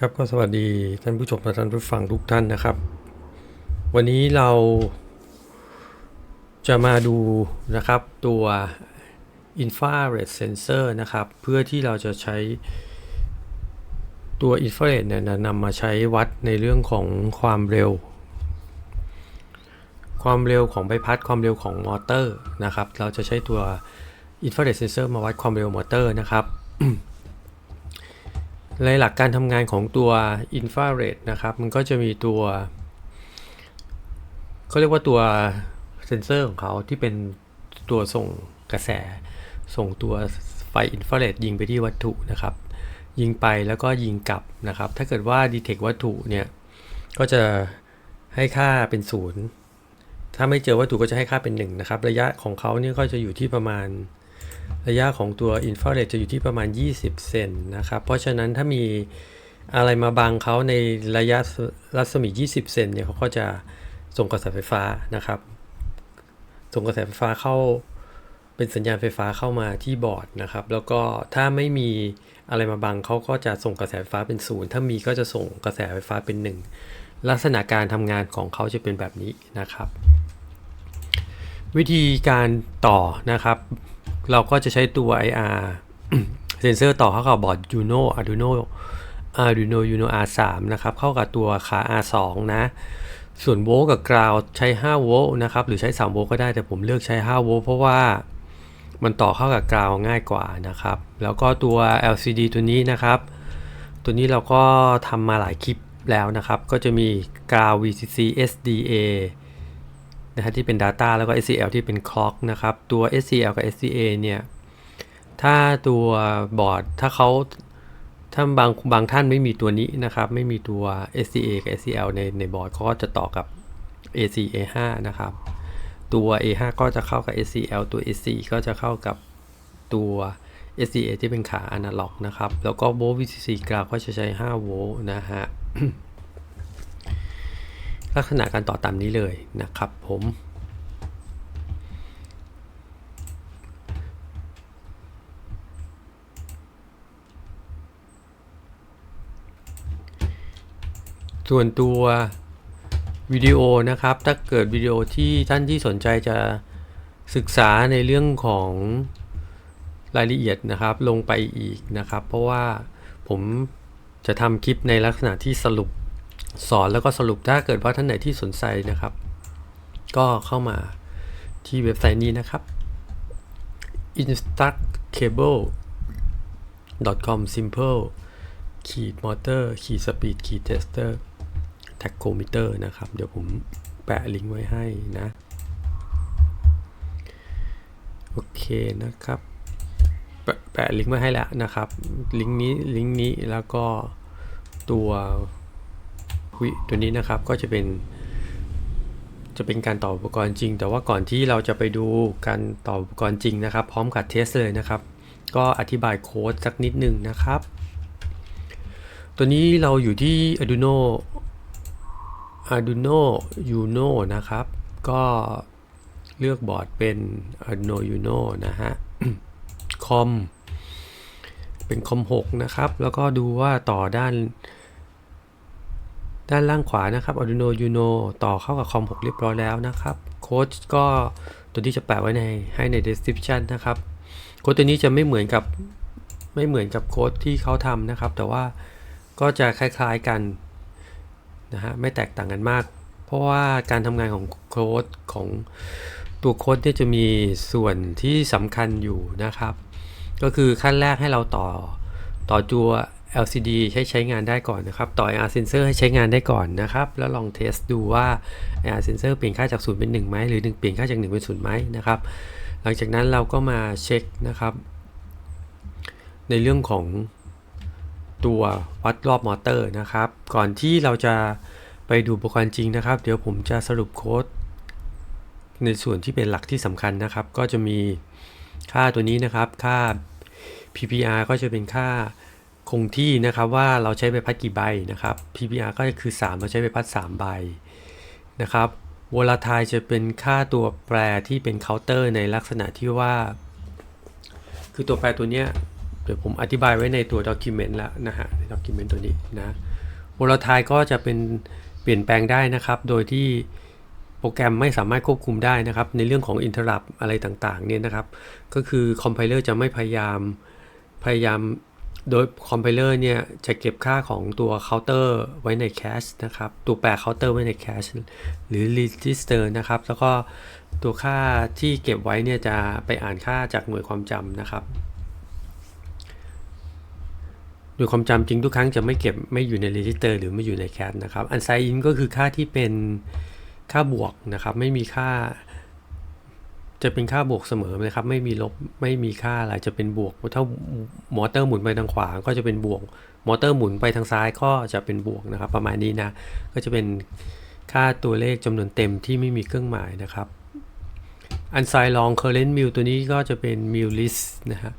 ครับก็สวัสดีท่านผู้ชมและท่านผู้ฟังทุกท่านนะครับ วันนี้เราจะมาดูนะครับตัว infrared sensor นะครับ เพื่อที่เราจะใช้ตัว infrared เนี่ยนำมาใช้วัดในเรื่องของความเร็ว ความเร็วของใบพัดความเร็วของมอเตอร์นะครับ เราจะใช้ตัว infrared sensor มาวัดความเร็วมอเตอร์นะครับ ในหลักการทำงานของตัว infrared นะครับ มันก็จะมีตัวเขาเรียกว่าตัวเซนเซอร์ของเขาที่เป็นตัวส่งกระแส ส่งตัวไฟอินฟราเรดยิงไปที่วัตถุนะครับ ยิงไปแล้วก็ยิงกลับนะครับ ถ้าเกิดว่า detect วัตถุเนี่ย ก็จะให้ค่าเป็นศูนย์ถ้าไม่เจอวัตถุก็จะให้ค่าเป็น1นะครับ ระยะของเขาเนี่ยก็จะอยู่ที่ประมาณ ระยะของตัวอินฟราเรดจะอยู่ที่ประมาณ 20 เซนนะครับ เพราะฉะนั้นถ้ามีอะไรมาบังเขาในระยะรัศมี 20 เซนเนี่ยเขาก็จะส่งกระแสไฟฟ้านะครับ ส่งกระแสไฟฟ้าเข้าเป็นสัญญาณไฟฟ้าเข้ามาที่บอร์ดนะครับ แล้วก็ถ้าไม่มีอะไรมาบังเขาก็จะส่งกระแสไฟฟ้าเป็นศูนย์ถ้ามีก็จะส่งกระแสไฟฟ้าเป็น 1 ลักษณะการทำงานของเขาจะเป็นแบบนี้นะครับ วิธีการต่อนะครับ เราก็จะใช้ตัว IR เซนเซอร์ต่อเข้ากับบอร์ด Juno Arduino Arduino Uno R3 นะครับ เข้ากับตัวขา R2 นะ ส่วนโวลต์กับกราวใช้ 5 โวลต์นะครับ หรือใช้ 3 โวลต์ก็ได้แต่ผมเลือกใช้ 5 โวลต์เพราะว่ามันต่อเข้ากับกราวง่ายกว่านะครับ แล้วก็ตัว LCD ตัวนี้นะครับ ตัวนี้เราก็ทำมาหลายคลิปแล้วนะครับ ก็จะมีกราว VCC SDA นะฮะที่เป็น Data แล้วก็ SCL ที่เป็น Clock นะครับ ตัว SCL กับ SCA เนี่ย ถ้าตัวบอร์ดถ้าเขาถ้าบางบางท่านไม่มีตัวนี้นะครับ ไม่มีตัว SCA กับ SCL ในในบอร์ดเขาก็จะต่อกับ AC A5 นะครับ ตัว A5 ก็จะเข้ากับ SCL ตัว AC ก็จะเข้ากับตัว SCA ที่เป็นขาอนาล็อกนะครับ แล้วก็โวลต์ VCC กราวก็จะใช้ 5 โวลต์นะฮะ ลักษณะการต่อตามนี้เลยนะครับผมส่วนตัววิดีโอนะครับ ถ้าเกิดวิดีโอที่ท่านที่สนใจจะศึกษาในเรื่องของรายละเอียดนะครับ ลงไปอีกนะครับ เพราะว่าผมจะทำคลิปในลักษณะที่สรุป สอนแล้วก็สรุปถ้าเกิดว่าท่านไหนที่สนใจนะครับ ก็เข้ามาที่เว็บไซต์นี้นะครับ instructcable.com simple ขีดมอเตอร์ขีดสปีดขีดเทสเตอร์แท็กโคมิเตอร์นะครับ เดี๋ยวผมแปะลิงก์ไว้ให้นะ โอเคนะครับ แปะแปะลิงก์ไว้ให้แล้วนะครับ ลิงก์นี้ลิงก์นี้แล้วก็ตัว ตัวนี้นะครับก็จะเป็น จะเป็นการต่ออุปกรณ์จริง แต่ว่าก่อนที่เราจะไปดูการต่ออุปกรณ์จริงนะครับ พร้อมกับเทสเลยนะครับ ก็อธิบายโค้ดสักนิดหนึ่งนะครับ ตัวนี้เราอยู่ที่ Arduino Arduino Uno นะครับ ก็เลือกบอร์ดเป็น Arduino Uno นะฮะคอมเป็นคอม6นะครับ แล้วก็ดูว่าต่อด้าน ด้านล่างขวานะครับ Arduino Uno ต่อเข้ากับคอม6เรียบร้อยแล้วนะครับโค้ดก็ตัวที่จะแปะไว้ในให้ใน description นะครับโค้ดตัวนี้จะไม่เหมือนกับไม่เหมือนกับโค้ดที่เขาทำนะครับ แต่ว่าก็จะคล้ายๆกันนะฮะไม่แตกต่างกันมาก เพราะว่าการทำงานของโค้ดของตัวโค้ดเนี่ยจะมีส่วนที่สำคัญอยู่นะครับ ก็คือขั้นแรกให้เราต่อต่อตัว LCD ใช้ใช้งานได้ก่อนนะครับ ต่อ AR sensor ให้ใช้งานได้ก่อนนะครับ แล้วลองเทสดูว่า AR sensor เปลี่ยนค่าจาก 0 เป็น 1ไหมหรือ 1 เปลี่ยนค่าจาก 1 เป็น 0ไหมนะครับ หลังจากนั้นเราก็มาเช็คนะครับ ในเรื่องของตัววัดรอบมอเตอร์นะครับ ก่อนที่เราจะไปดูอุปกรณ์จริงนะครับ เดี๋ยวผมจะสรุปโค้ดในส่วนที่เป็นหลักที่สำคัญนะครับ ก็จะมีค่าตัวนี้นะครับ ค่า PPR ก็จะเป็นค่า งที่นะครับว่าเราใช้ใบพัดกี่ใบนะครับ PPR ก็คือ 3 เราใช้ใบพัด 3 ใบนะครับวอลทายจะเป็นค่าตัวแปรที่เป็นเคาน์เตอร์ในลักษณะที่ว่า คือตัวแปรตัวเนี้ยเดี๋ยวผมอธิบายไว้ในตัว document แล้วนะฮะใน document ตัวนี้นะ volatile ก็จะเป็นเปลี่ยนแปลงได้นะครับ โดยที่โปรแกรมไม่สามารถควบคุมได้นะครับ ในเรื่องของ interrupt อะไรต่างๆเนี่ยนะครับ ก็คือคอมไพเลอร์จะไม่พยายามพยายาม โดยคอมไพเลอร์เนี่ยจะเก็บค่าของตัวเคาน์เตอร์ไว้ในแคชนะครับ ตัวแปรเคาน์เตอร์ไว้ในแคชหรือ register นะครับ แล้วก็ตัวค่าที่เก็บไว้เนี่ยจะไปอ่านค่าจากหน่วยความจำนะครับ หน่วยความจำจริงทุกครั้งจะไม่เก็บไม่อยู่ใน register หรือไม่อยู่ในแคชนะครับ unsigned in ก็คือค่าที่เป็นค่าบวกนะครับ ไม่มีค่า จะเป็นค่าบวกเสมอนะครับ ไม่มีลบไม่มีค่าอะไรจะเป็นบวกถ้ามอเตอร์หมุนไปทางขวาก็จะเป็นบวก มอเตอร์หมุนไปทางซ้ายก็จะเป็นบวกนะครับ ประมาณนี้นะ ก็จะเป็นค่าตัวเลขจำนวนเต็มที่ไม่มีเครื่องหมายนะครับอันไซลองเคอร์เรนต์มิลตัวนี้ก็จะเป็นมิลลิสนะฮะ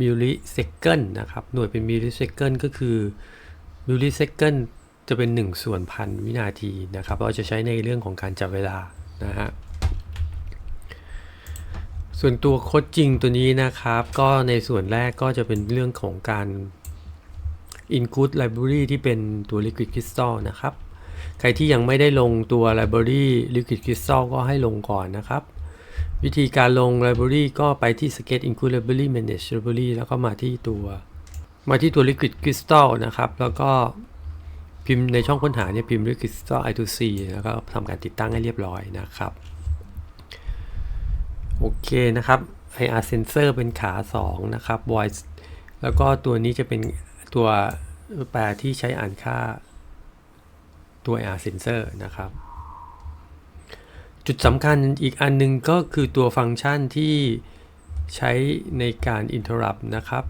มิลลิเซคันนะครับ หน่วยเป็นมิลลิเซคันก็คือมิลลิเซคันจะเป็น 1 ส่วนพันวินาทีนะครับ เราจะใช้ในเรื่องของการจับเวลานะฮะ ส่วนตัวโค้ดจริงตัวนี้นะครับ ก็ในส่วนแรกก็จะเป็นเรื่องของการ include library ที่เป็นตัว liquid crystal นะครับ ใครที่ยังไม่ได้ลงตัว library liquid crystal ก็ให้ลงก่อนนะครับ วิธีการลง library ก็ไปที่ sketch include library manage library แล้วก็มาที่ตัว มาที่ตัว liquid crystal นะครับ แล้วก็พิมพ์ในช่องค้นหาเนี่ยพิมพ์ liquid crystal i2c แล้วก็ทำการติดตั้งให้เรียบร้อยนะครับ โอเคนะครับ IR sensor เป็นขา 2 นะครับ voice แล้วก็ตัวนี้จะเป็นตัวแปรที่ใช้อ่านค่าตัว IR sensor นะครับ จุดสำคัญอีกอันหนึงก็คือตัวฟังก์ชันที่ใช้ในการ interrupt นะครับ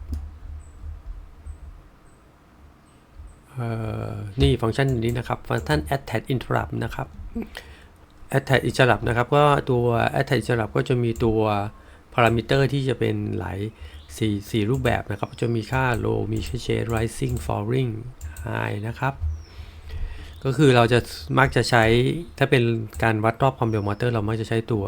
นี่ฟังก์ชันนี้นะครับ ฟังก์ชัน attach interrupt นะครับ attach interrupt นะครับก็ตัว attach interrupt ก็จะมีตัวพารามิเตอร์ที่จะเป็นหลายสี่สี่รูปแบบนะครับ จะมีค่า low มีค่า shade rising falling high นะครับ ก็คือเราจะมักจะใช้ถ้าเป็นการวัดรอบความเร็วมอเตอร์ เรามักจะใช้ตัว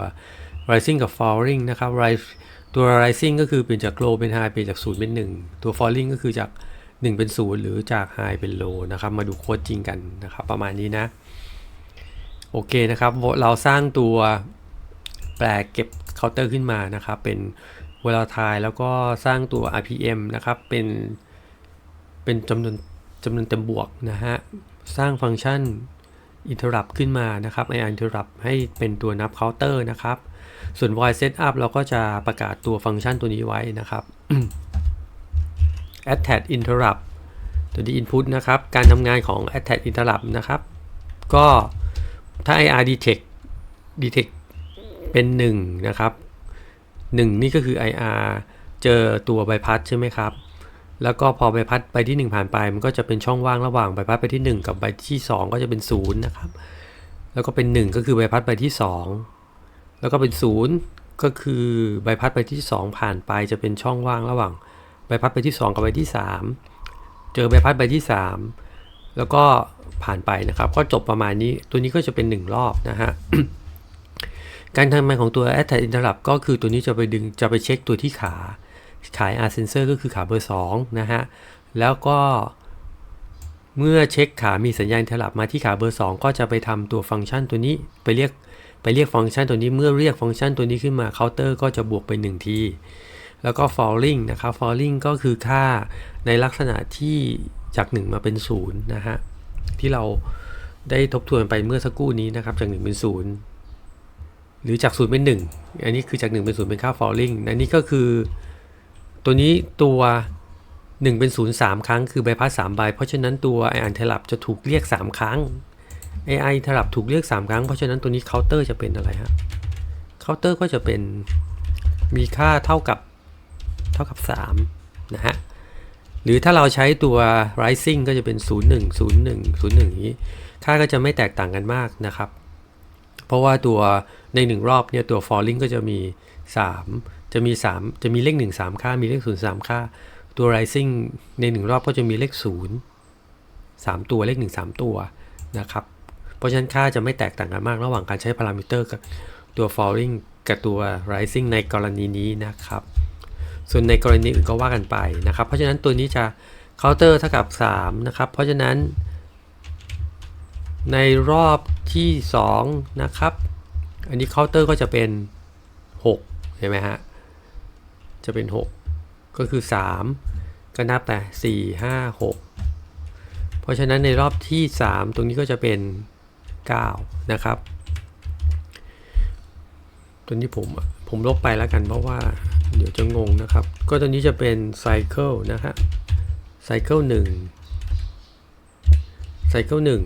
rising กับ falling นะครับ rise ตัว rising ก็คือเปลี่ยนจาก low เป็น high เปลี่ยนจาก 0 เป็น 1 ตัว falling ก็คือจาก 1 เป็น 0 หรือจาก high เป็น low นะครับ มาดูโค้ดจริงกันนะครับ ประมาณนี้นะ โอเคนะครับ เราสร้างตัวแปลเก็บเคาน์เตอร์ขึ้นมานะครับ เป็นเวลาทายแล้วก็สร้างตัว RPM นะครับ เป็นเป็นจำนวนจำนวนเต็มบวกนะฮะ สร้างฟังก์ชัน interrupt ขึ้นมานะครับ IR interrupt ให้เป็นตัวนับเคาน์เตอร์นะครับ ส่วน void setup เราก็จะประกาศตัวฟังก์ชันตัวนี้ไว้นะครับ attach interrupt ตัวนี้ input นะครับ การทำงานของ attach interrupt นะครับ ก็ ถ้า IR detect detect เป็น 1 นะครับ 1 นี่ก็คือ IR เจอตัวใบพัดใช่ไหมครับ แล้วก็พอใบพัดไปที่ 1 ผ่านไป มันก็จะเป็นช่องว่างระหว่างใบพัดไปที่ 1 กับใบที่ 2 ก็จะเป็น0นะครับ แล้วก็เป็น 1 ก็คือใบพัดไปที่ 2 แล้วก็เป็น 0 ก็คือใบพัดไปที่ 2 ผ่านไปจะเป็นช่องว่างระหว่างใบพัดไปที่ 2 กับใบที่ 3 เจอใบพัดใบที่ 3 แล้วก็ ผ่านไปนะครับ ก็จบประมาณนี้ ตัวนี้ก็จะเป็น 1 รอบนะฮะ การทำงานของตัว attach interrupt ก็คือตัวนี้จะไปดึงจะไปเช็คตัวที่ขาขาย R sensor ก็คือขาเบอร์2นะฮะ แล้วก็เมื่อเช็คขามีสัญญาณ interrupt มาที่ขาเบอร์ 2 ก็จะไปทำตัวฟังก์ชันตัวนี้ไปเรียกไปเรียกฟังก์ชันตัวนี้เมื่อเรียกฟังก์ชันตัวนี้ขึ้นมาเคาน์เตอร์ก็จะบวกไป 1 ที แล้วก็ falling นะครับ falling ก็คือค่าในลักษณะที่จาก 1 มาเป็น 0 นะฮะ ที่เราได้ทบทวนไปเมื่อสักครู่นี้นะครับ จาก 1 เป็น 0 หรือจาก 0 เป็น 1 อันนี้คือจาก 1 เป็น 0 เป็นค่า falling อันนี้ก็คือตัวนี้ตัว 1 เป็น 0 3 ครั้งคือใบพัด3ใบ เพราะฉะนั้นตัว IR interrupt จะถูกเรียก 3 ครั้ง AI interrupt ถูกเรียก 3 ครั้ง เพราะฉะนั้นตัวนี้เคาน์เตอร์จะเป็นอะไรฮะเคาน์เตอร์ก็จะเป็นมีค่าเท่ากับเท่ากับ 3 นะฮะ หรือถ้าเราใช้ตัว rising ก็จะเป็น 0 1 0 1 0 1อย่างนี้ ค่าก็จะไม่แตกต่างกันมากนะครับ เพราะว่าตัวใน 1 รอบเนี่ยตัว falling ก็จะมี 3 จะมี 3 จะมีเลข 1 3 ค่า มีเลข 0 3 ค่า ตัว rising ใน 1 รอบก็จะมีเลข 0 3 ตัวเลข 1 3 ตัวนะครับ เพราะฉะนั้นค่าจะไม่แตกต่างกันมากระหว่างการใช้พารามิเตอร์กับตัว falling กับตัว rising ในกรณีนี้นะครับ ส่วนในกรณีอื่นก็ว่ากันไปนะครับ เพราะฉะนั้นตัวนี้จะเคาน์เตอร์เท่ากับ3นะครับ เพราะฉะนั้น ในรอบที่2นะครับ อันนี้เคาน์เตอร์ก็จะเป็น 6 เห็นไหมฮะ จะเป็น 6 ก็คือ 3 ก็นับแต่4 5 6 เพราะฉะนั้นในรอบที่ 3 ตรงนี้ก็จะเป็น 9 นะครับ ตัวนี้ผมผมลบไปแล้วกันเพราะว่า เดี๋ยวจะงงนะครับ ก็ตัวนี้จะเป็นไซเคิลนะฮะไซเคิลหนึ่งไซเคิลหนึ่ง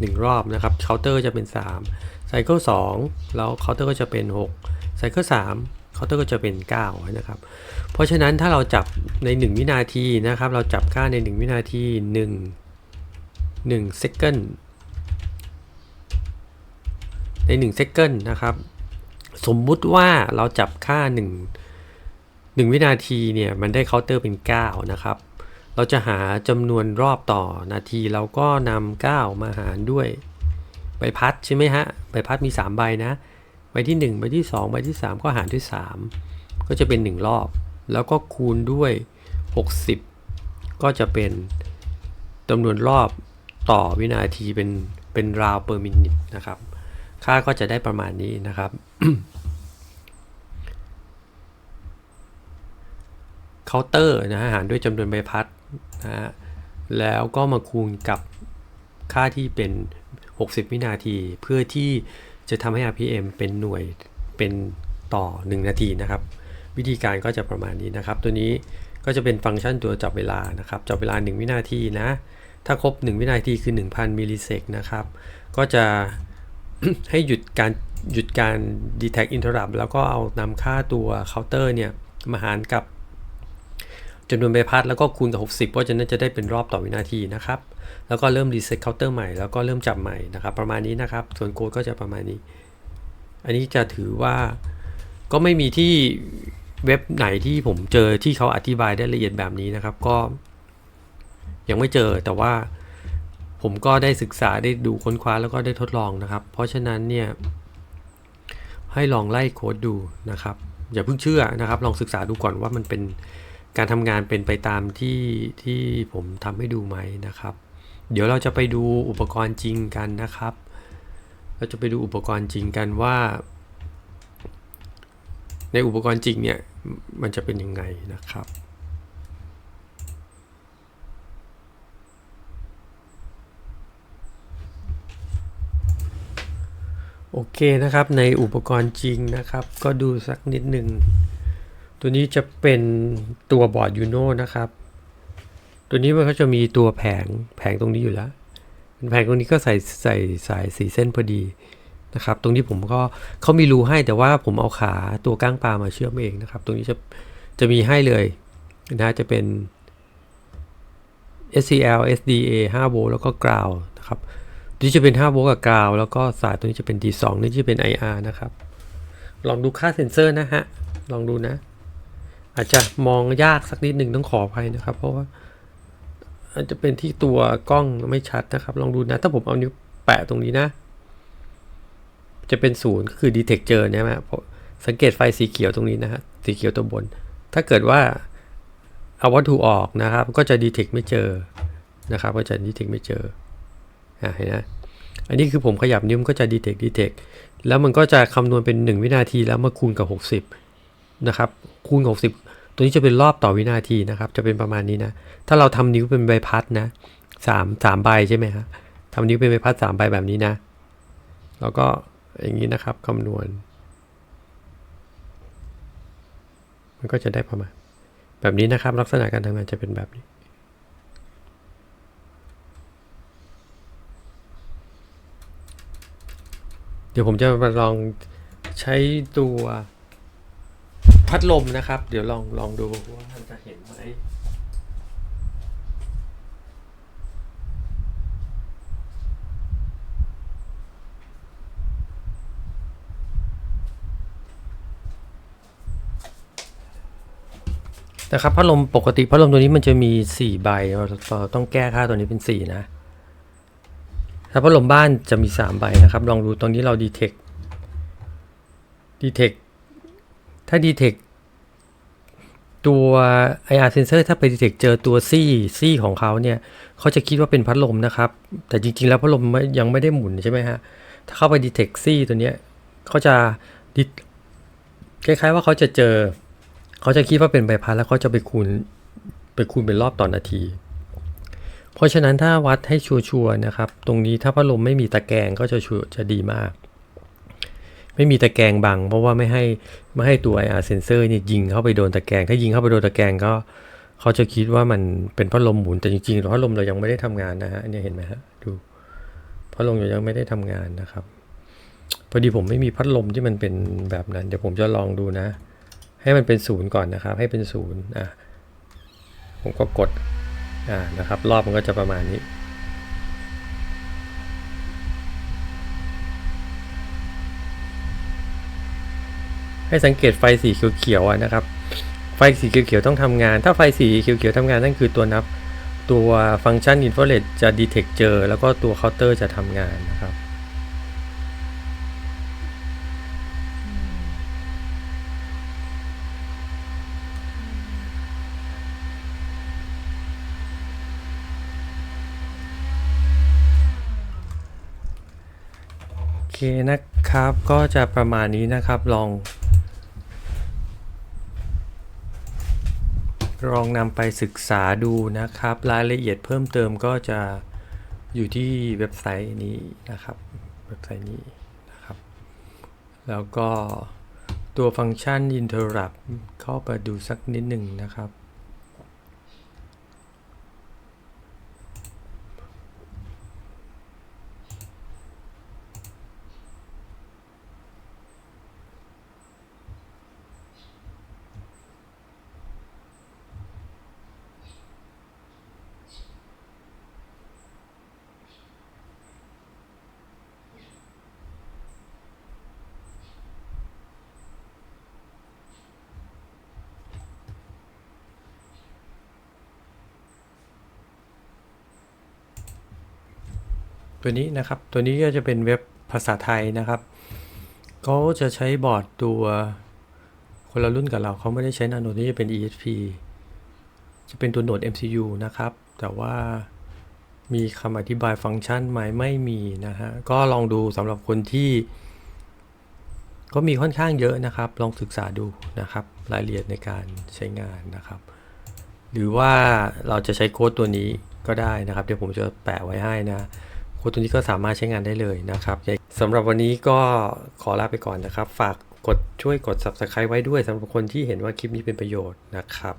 หนึ่งรอบนะครับเคาน์เตอร์จะเป็น3ไซเคิล2แล้วเคาน์เตอร์ก็จะเป็น6ไซเคิล3เคาน์เตอร์ก็จะเป็น9นะครับ เพราะฉะนั้นถ้าเราจับใน 1 วินาทีนะครับ เราจับค่าใน 1 วินาที 1 1 second ใน1 second นะครับ สมมุติว่าเราจับค่า 1 1 วินาทีเนี่ยมันได้เคาน์เตอร์เป็น 9 นะครับ เราจะหาจำนวนรอบต่อนาทีเราก็นำ9 มาหารด้วย ใบพัดใช่ไหมฮะ ใบพัดมี 3 ใบนะ ใบที่ 1 ใบที่ 2 ใบที่ 3 ก็หารด้วย 3 ก็จะเป็น 1 รอบ แล้วก็คูณด้วย 60 ก็จะเป็นจำนวนรอบต่อวินาทีเป็นเป็นราวเปอร์มินิทนะครับ ค่าก็จะได้ประมาณนี้นะครับเคาน์เตอร์นะฮะหารด้วยจำนวนใบพัดนะฮะแล้วก็มาคูณกับค่าที่เป็น 60 วินาที เพื่อที่จะทำให้ RPM เป็นหน่วยเป็นต่อ 1 นาทีนะครับ วิธีการก็จะประมาณนี้นะครับ ตัวนี้ก็จะเป็นฟังก์ชันตัวจับเวลานะครับจับเวลา 1 วินาทีนะ ถ้าครบ 1 วินาทีคือ 1,000 มิลลิเซกนะครับ ก็จะ ให้หยุดการหยุดการ detect interrupt แล้วก็เอานำค่าตัวเคาน์เตอร์เนี่ยมาหารกับจำนวนใบพัดแล้วก็คูณกับ 60 เพราะฉะนั้นจะได้เป็นรอบต่อวินาทีนะครับ แล้วก็เริ่มรีเซ็ตเคาน์เตอร์ใหม่แล้วก็เริ่มจับใหม่นะครับ ประมาณนี้นะครับ ส่วนโค้ดก็จะประมาณนี้ อันนี้จะถือว่าก็ไม่มีที่เว็บไหนที่ผมเจอที่เขาอธิบายได้ละเอียดแบบนี้นะครับ ก็ยังไม่เจอแต่ว่า ผมก็ได้ศึกษาได้ดูค้นคว้าแล้วก็ได้ทดลองนะครับ เพราะฉะนั้นเนี่ยให้ลองไล่โค้ดดูนะครับ อย่าเพิ่งเชื่อนะครับ ลองศึกษาดูก่อนว่ามันเป็นการทำงานเป็นไปตามที่ที่ผมทำให้ดูไหมนะครับ เดี๋ยวเราจะไปดูอุปกรณ์จริงกันนะครับ เราจะไปดูอุปกรณ์จริงกันว่า ในอุปกรณ์จริงเนี่ยมันจะเป็นยังไงนะครับ โอเคนะครับในอุปกรณ์จริงนะครับ ก็ดูสักนิดหนึ่ง ตัวนี้จะเป็นตัวบอร์ดยูโน่นะครับ ตัวนี้มันก็จะมีตัวแผงแผงตรงนี้อยู่แล้วแผงตรงนี้ก็ใส่ใส่สายสีเส้นพอดีนะครับ ตรงนี้ผมก็เขามีรูให้แต่ว่าผมเอาขาตัวก้างปลามาเชื่อมเองนะครับ ตรงนี้จะจะมีให้เลยนะจะเป็น SCL SDA 5โวลต์แล้วก็กราวนะครับ นี้จะเป็น5โวลต์กับกราว แล้วก็สายตัวนี้จะเป็น D2 นี่จะเป็น IR นะครับ ลองดูค่าเซ็นเซอร์นะฮะ ลองดูนะ อาจจะมองยากสักนิดหนึ่งต้องขออภัยนะครับ เพราะว่าอาจจะเป็นที่ตัวกล้องไม่ชัดนะครับ ลองดูนะ ถ้าผมเอานิ้วแปะตรงนี้นะ จะเป็นศูนย์ก็คือ detect เจอเนี่ยนะเพราะสังเกตไฟสีเขียวตรงนี้นะฮะ สีเขียวตัวบน ถ้าเกิดว่าเอาวัตถุออกนะครับ ก็จะ detect ไม่เจอนะครับ ก็จะ detect ไม่เจอ เห็นไหมอันนี้คือผมขยับนิ้วมันก็จะ detect detect แล้วมันก็จะคำนวณเป็น 1 วินาทีแล้วมาคูณกับ 60 นะครับ คูณกับ60 ตัวนี้จะเป็นรอบต่อวินาทีนะครับ จะเป็นประมาณนี้นะ ถ้าเราทำนิ้วเป็นใบพัดนะสามสามใบใช่ไหมฮะทำนิ้วเป็นใบพัดสามใบแบบนี้นะ แล้วก็อย่างนี้นะครับคำนวณ มันก็จะได้ประมาณ แบบนี้นะครับ ลักษณะการทำงานจะเป็นแบบนี้ เดี๋ยวผมจะมาลองใช้ตัวพัดลมนะครับ เดี๋ยวลองลองดูว่ามันจะเห็นไหมนะครับพัดลมปกติพัดลมตัวนี้มันจะมี 4 ใบเราต้องแก้ค่าตัวนี้เป็น 4 นะ ถ้าพัดลมบ้านจะมี 3 ใบนะครับ ลองดูตรงนี้เรา detect detect ถ้า detect ตัว IR sensor ถ้าไป detect เจอตัวซี่ซี่ของเขาเนี่ยเขาจะคิดว่าเป็นพัดลมนะครับ แต่จริง ๆ แล้วพัดลมยังไม่ได้หมุนใช่ไหมฮะ ถ้าเข้าไป detect ซี่ตัวเนี้ยเขาจะคล้ายๆว่าเขาจะเจอ เขาจะคิดว่าเป็นใบพัดแล้วเขาจะไปคูณไปคูณเป็นรอบต่อนนาที เพราะฉะนั้นถ้าวัดให้ชัวร์นะครับ ตรงนี้ถ้าพัดลมไม่มีตะแกรงก็จะชัวร์จะดีมาก ไม่มีตะแกรงบัง เพราะว่าไม่ให้ไม่ให้ตัว IR sensor เนี่ยยิงเข้าไปโดนตะแกรง ถ้ายิงเข้าไปโดนตะแกรงก็เขาจะคิดว่ามันเป็นพัดลมหมุนแต่จริงๆพัดลมเรายังไม่ได้ทำงานนะฮะเนี่ยเห็นไหมฮะดูพัดลมยังไม่ได้ทำงานนะครับ พอดีผมไม่มีพัดลมที่มันเป็นแบบนั้น เดี๋ยวผมจะลองดูนะ ให้มันเป็นศูนย์ก่อนนะครับ ให้เป็นศูนย์อะผมก็กด อ่านะครับ รอบมันก็จะประมาณนี้ให้สังเกตไฟสีเขียวๆนะครับ ไฟสีเขียวๆต้องทำงาน ถ้าไฟสีเขียวๆทำงานนั่นคือตัวนับ ตัวฟังก์ชันอินฟราเรดจะดีเทคเจอ แล้วก็ตัวเคาน์เตอร์จะทำงานนะครับ เคนะครับก็จะประมาณนี้นะครับลองลองนำไปศึกษาดูนะครับ รายละเอียดเพิ่มเติมก็จะอยู่ที่เว็บไซต์นี้นะครับ เว็บไซต์นี้นะครับ แล้วก็ตัวฟังก์ชัน interrupt เข้าไปดูสักนิดหนึ่งนะครับ ตัวนี้นะครับ ตัวนี้ก็จะเป็นเว็บภาษาไทยนะครับเขาจะใช้บอร์ดตัวคนละรุ่นกับเราเขาไม่ได้ใช้นาโนนี่จะเป็น ESP จะเป็นตัวโหนด MCU นะครับ แต่ว่ามีคำอธิบายฟังก์ชันไหมไม่มีนะฮะ ก็ลองดูสำหรับคนที่ ก็มีค่อนข้างเยอะนะครับ ลองศึกษาดูนะครับ รายละเอียดในการใช้งานนะครับ หรือว่าเราจะใช้โค้ดตัวนี้ก็ได้นะครับ เดี๋ยวผมจะแปะไว้ให้นะ โค้ดตัวนี้ก็สามารถใช้งานได้เลยนะครับสำหรับวันนี้ก็ขอลาไปก่อนนะครับ ฝากกดช่วยกด subscribe ไว้ด้วยสำหรับคนที่เห็นว่าคลิปนี้เป็นประโยชน์นะครับ